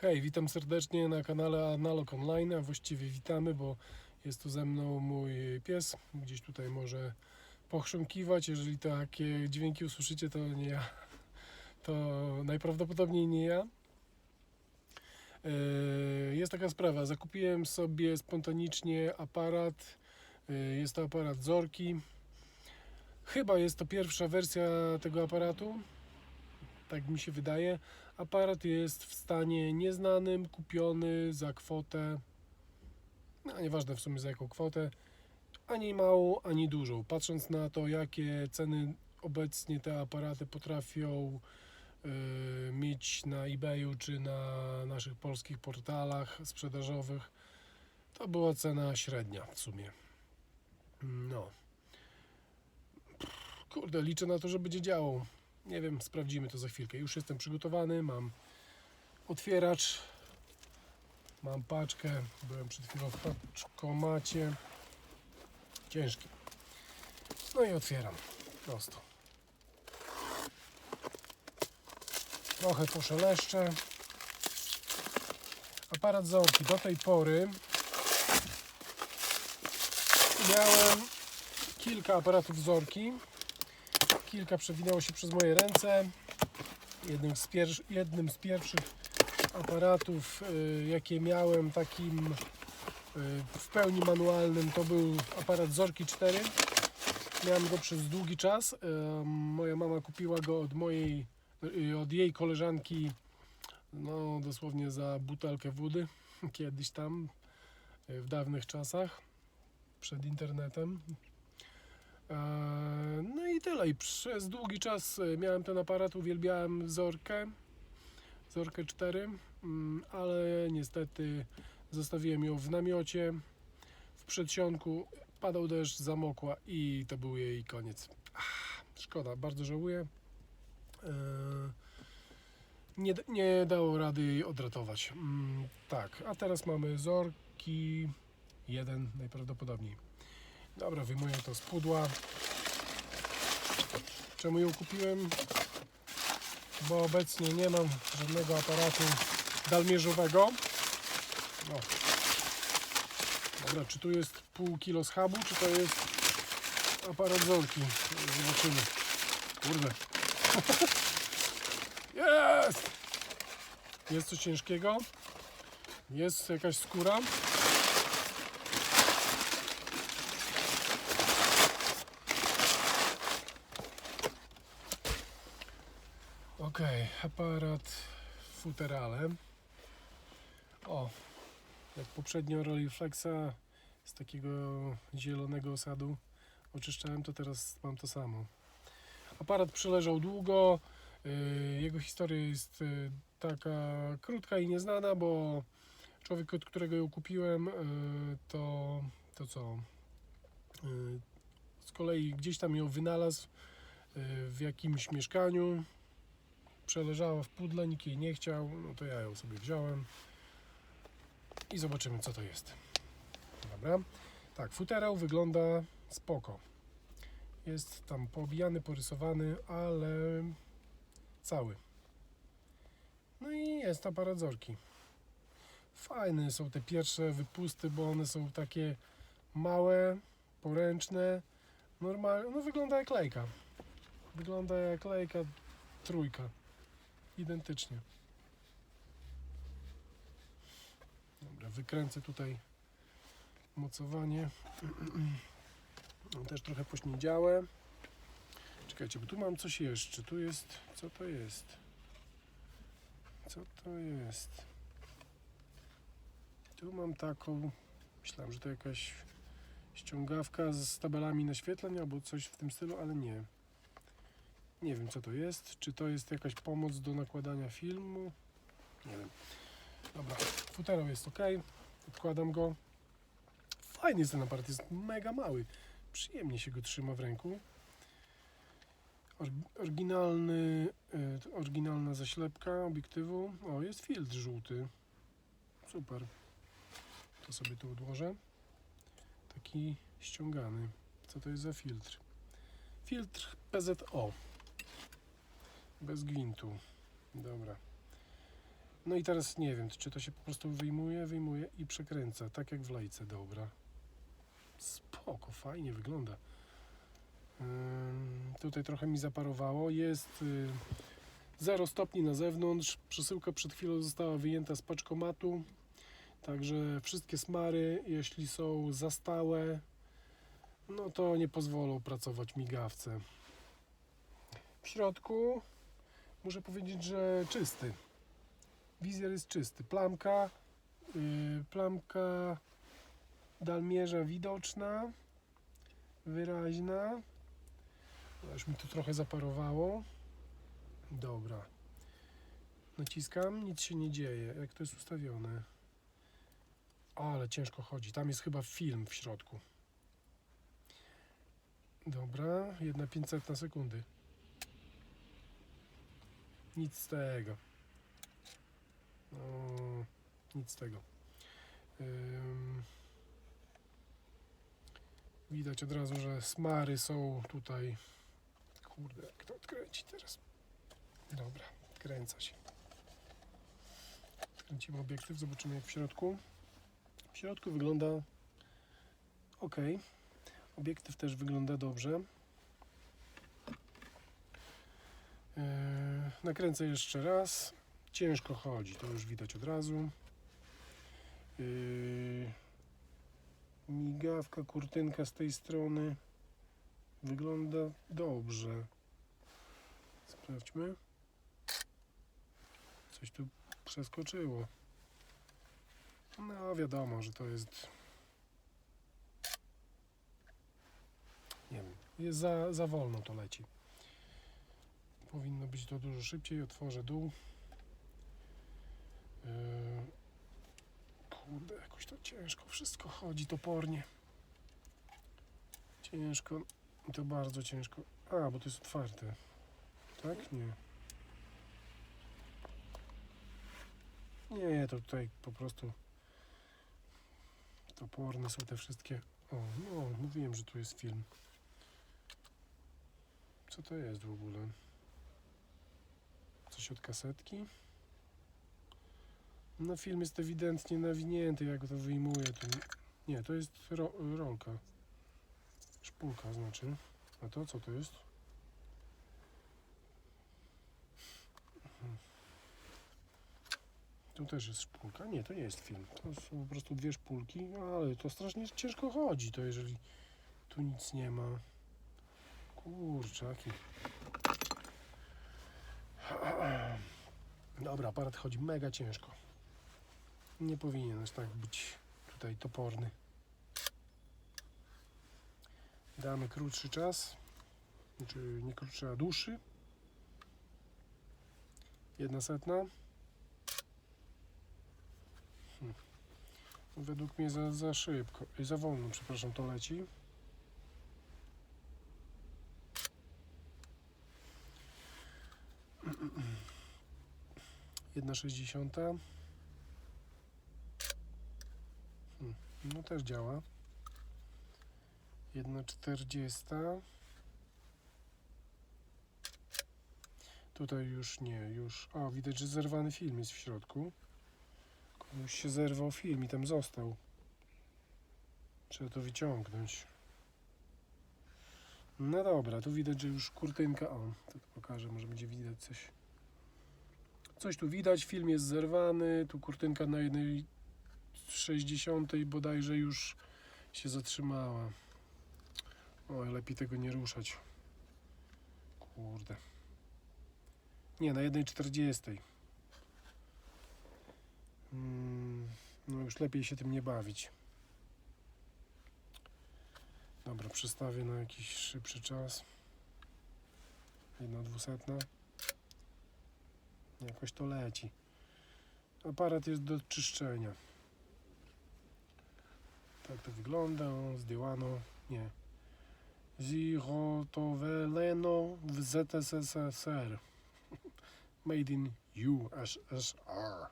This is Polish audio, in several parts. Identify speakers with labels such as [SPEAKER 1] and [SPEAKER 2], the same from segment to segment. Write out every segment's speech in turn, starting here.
[SPEAKER 1] Hej, witam serdecznie na kanale Analog Online, a właściwie witamy, bo jest tu ze mną mój pies. Gdzieś tutaj może pochrząkiwać. Jeżeli takie dźwięki usłyszycie, to nie ja. To najprawdopodobniej nie ja. Yy, Jest taka sprawa. Zakupiłem sobie spontanicznie aparat. Yy, Jest to aparat Zorki. Chyba jest to pierwsza wersja tego aparatu. Tak mi się wydaje. Aparat jest w stanie nieznanym, kupiony za kwotę, no nieważne w sumie za jaką kwotę, ani małą, ani dużą. Patrząc na to, jakie ceny obecnie te aparaty potrafią y, mieć na eBayu czy na naszych polskich portalach sprzedażowych, to była cena średnia w sumie. No. Kurde, liczę na to, że będzie działał. Nie wiem, sprawdzimy to za chwilkę. Już jestem przygotowany, mam otwieracz, mam paczkę, byłem przed chwilą w paczkomacie. Ciężki. No i otwieram. Prosto. Trochę poszeleszczę. Aparat Zorki do tej pory miałem kilka aparatów Zorki kilka przewinęło się przez moje ręce. Jednym z, jednym z pierwszych aparatów, y, jakie miałem, takim y, w pełni manualnym, to był aparat Zorki 4. Miałem go przez długi czas. Ym, Moja mama kupiła go od mojej, y, od jej koleżanki, no dosłownie za butelkę wody, kiedyś tam, y, w dawnych czasach, przed internetem. Eee, No i tyle. I przez długi czas e, miałem ten aparat, uwielbiałem Zorkę, Zorkę 4, mm, ale niestety zostawiłem ją w namiocie, w przedsionku, padał deszcz, zamokła i to był jej koniec. Ach, szkoda, bardzo żałuję. Eee, Nie, nie dało rady jej odratować. Mm, Tak, a teraz mamy Zorki 1 najprawdopodobniej. Dobra, wyjmuję to z pudła. Czemu ją kupiłem? Bo obecnie nie mam żadnego aparatu dalmierzowego. O. Dobra, czy tu jest pół kilo schabu, czy to jest aparat zorki? Zobaczymy. Kurde. Jest! Jest coś ciężkiego. Jest jakaś skóra. Ok, aparat futerale. O, jak poprzednio Rolleiflexa z takiego zielonego osadu oczyszczałem, to teraz mam to samo. Aparat przeleżał długo. yy, Jego historia jest yy, taka krótka i nieznana, bo człowiek, od którego ją kupiłem, yy, to, to co? Z kolei gdzieś tam ją wynalazł w jakimś mieszkaniu przeleżała w pudle, nikt jej nie chciał, no to ja ją sobie wziąłem i zobaczymy co to jest. Dobra. Tak, futerał wygląda spoko. Jest tam poobijany, porysowany, ale cały. No i jest aparat zorki. Fajne są te pierwsze wypusty, bo one są takie małe, poręczne. Normalnie, no wygląda jak lejka. Wygląda jak lejka trójka identycznie. Dobra, wykręcę tutaj mocowanie. Też trochę pośniedziałe. Czekajcie, bo tu mam coś jeszcze. Tu jest. Co to jest? Co to jest? Tu mam taką. Myślałem, że to jakaś ściągawka z tabelami naświetleń albo coś w tym stylu, ale nie. Nie wiem co to jest. Czy to jest jakaś pomoc do nakładania filmu? Nie wiem. Dobra, futerał jest ok. Odkładam go. Fajny jest ten aparat, jest mega mały. Przyjemnie się go trzyma w ręku. Or- Oryginalny, y, oryginalna zaślepka obiektywu. O, jest filtr żółty. Super. To sobie tu odłożę. Taki ściągany. Co to jest za filtr? Filtr PZO. Bez gwintu. Dobra. No i teraz nie wiem, czy to się po prostu wyjmuje, wyjmuje i przekręca, tak jak w lejce, dobra. Spoko, fajnie wygląda. Ym, tutaj trochę mi zaparowało. Jest y, 0 stopni na zewnątrz. Przesyłka przed chwilą została wyjęta z paczkomatu. Także wszystkie smary, jeśli są za stałe, no to nie pozwolą pracować migawce. W środku muszę powiedzieć, że czysty. Wizjer jest czysty. Plamka, yy, plamka dalmierza widoczna, wyraźna. Aż mi tu trochę zaparowało. Dobra. Naciskam, nic się nie dzieje. Jak to jest ustawione? Ale ciężko chodzi. Tam jest chyba film w środku. Dobra, jedna 500 na sekundy. Nic z tego. No, nic z tego. Widać od razu, że smary są tutaj. Kurde, jak to odkręci teraz? Dobra, kręca się. Kręcimy obiektyw, zobaczymy jak w środku. W środku wygląda ok. Obiektyw też wygląda dobrze. Yy, nakręcę jeszcze raz. Ciężko chodzi, to już widać od razu. Yy, migawka, kurtynka z tej strony wygląda dobrze. Sprawdźmy. Coś tu przeskoczyło. No wiadomo, że to jest. Nie wiem, jest za, za wolno to leci. Powinno być to dużo szybciej. Otworzę dół. Yy, Kurde, jakoś to ciężko wszystko chodzi topornie. Ciężko. I to bardzo ciężko. A, bo to jest otwarte. Tak? Nie. Nie, to tutaj po prostu toporne są te wszystkie. O, no, mówiłem, że tu jest film. Co to jest w ogóle? Coś od kasetki? No film jest ewidentnie nawinięty, jak to wyjmuję. Nie- nie, to jest ro, rolka. Szpulka znaczy. A to co to jest? Tu też jest szpulka. Nie, to nie jest film. To są po prostu dwie szpulki, ale to strasznie ciężko chodzi, to jeżeli tu nic nie ma. Kurczaki. Dobra, aparat chodzi mega ciężko. Nie powinien aż tak być tutaj toporny. Damy krótszy czas. Znaczy nie krótszy, a dłuższy. Jedna setna. Hmm. Według mnie za, za szybko. i Za wolno, przepraszam, to leci. Jedna sześćdziesiąta. Hmm. No też działa. Jedna czterdziesta. Tutaj już nie, już. O, widać, że zerwany film jest w środku. Komuś się zerwał film i tam został. Trzeba to wyciągnąć. No dobra, tu widać, że już kurtynka. O, to pokażę, może będzie widać coś. Coś tu widać, film jest zerwany. Tu kurtynka na jednej 60 bodajże już się zatrzymała. Oj, lepiej tego nie ruszać. Kurde. Nie, na jednej 40. Mm, no już lepiej się tym nie bawić. Dobra, przestawię na jakiś szybszy czas. Jedna dwusetna. Jakoś to leci. Aparat jest do czyszczenia. Tak to wygląda. Zdjęłano. Nie. Zigotoweleno w ZSSR. Made in USSR.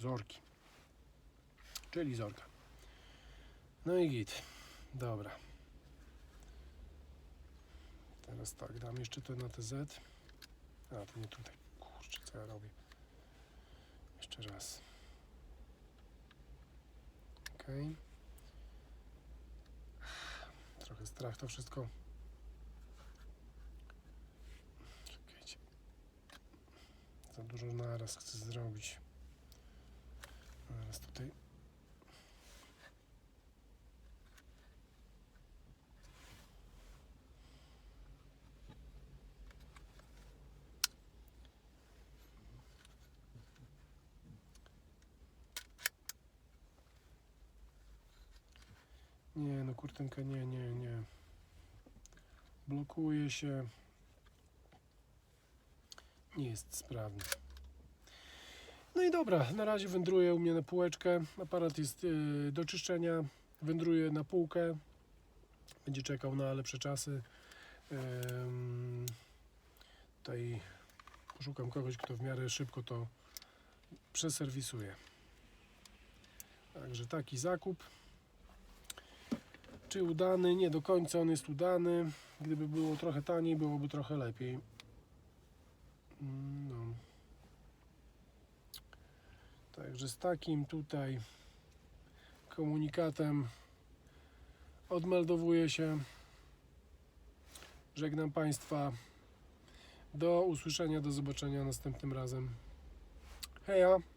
[SPEAKER 1] Zorki. Czyli zorka. No i git. Dobra. Teraz tak, dam jeszcze to na TZ. A, to nie tutaj. Kurczę, co ja robię. Jeszcze raz. Ok. Trochę strach to wszystko. Czekajcie. Za dużo naraz chcę zrobić. Zaraz tutaj. Nie, no kurtynka nie, nie, nie. Blokuje się. Nie jest sprawny. No i dobra, na razie wędruje u mnie na półeczkę. Aparat jest yy, do czyszczenia. Wędruje na półkę. Będzie czekał na lepsze czasy. Ym, tutaj poszukam kogoś, kto w miarę szybko to przeserwisuje. Także taki zakup. Czy udany? Nie do końca on jest udany. Gdyby było trochę taniej, byłoby trochę lepiej. Mm, No. Także z takim tutaj komunikatem odmeldowuję się. Żegnam Państwa. Do usłyszenia, do zobaczenia następnym razem. Heja!